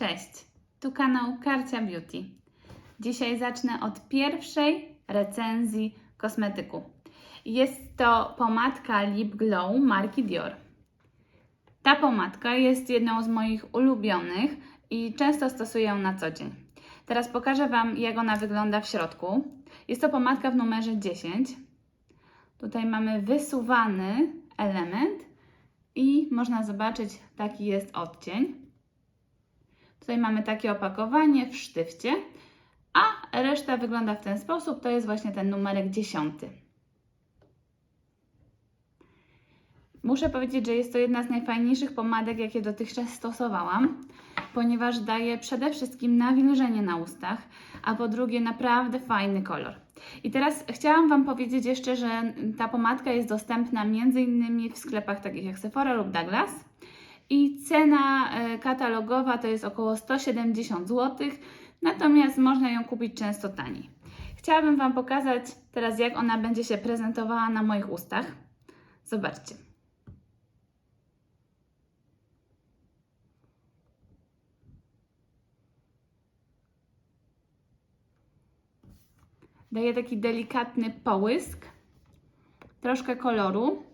Cześć, tu kanał Karcia Beauty. Dzisiaj zacznę od pierwszej recenzji kosmetyku. Jest to pomadka Lip Glow marki Dior. Ta pomadka jest jedną z moich ulubionych i często stosuję ją na co dzień. Teraz pokażę Wam, jak ona wygląda w środku. Jest to pomadka w numerze 10. Tutaj mamy wysuwany element i można zobaczyć, taki jest odcień. Tutaj mamy takie opakowanie w sztywcie, a reszta wygląda w ten sposób. To jest właśnie ten numerek 10. Muszę powiedzieć, że jest to jedna z najfajniejszych pomadek, jakie dotychczas stosowałam, ponieważ daje przede wszystkim nawilżenie na ustach, a po drugie naprawdę fajny kolor. I teraz chciałam Wam powiedzieć jeszcze, że ta pomadka jest dostępna m.in. w sklepach takich jak Sephora lub Douglas. I cena e, katalogowa to jest około 170 zł, natomiast można ją kupić często taniej. Chciałabym Wam pokazać teraz, jak ona będzie się prezentowała na moich ustach. Zobaczcie. Daje taki delikatny połysk, troszkę koloru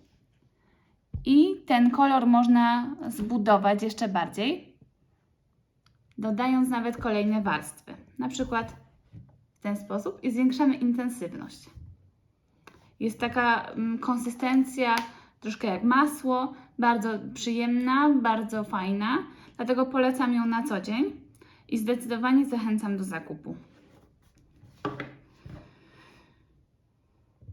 i ten kolor można zbudować jeszcze bardziej, dodając nawet kolejne warstwy. Na przykład w ten sposób i zwiększamy intensywność. Jest taka mm, konsystencja troszkę jak masło, bardzo przyjemna, bardzo fajna, dlatego polecam ją na co dzień i zdecydowanie zachęcam do zakupu.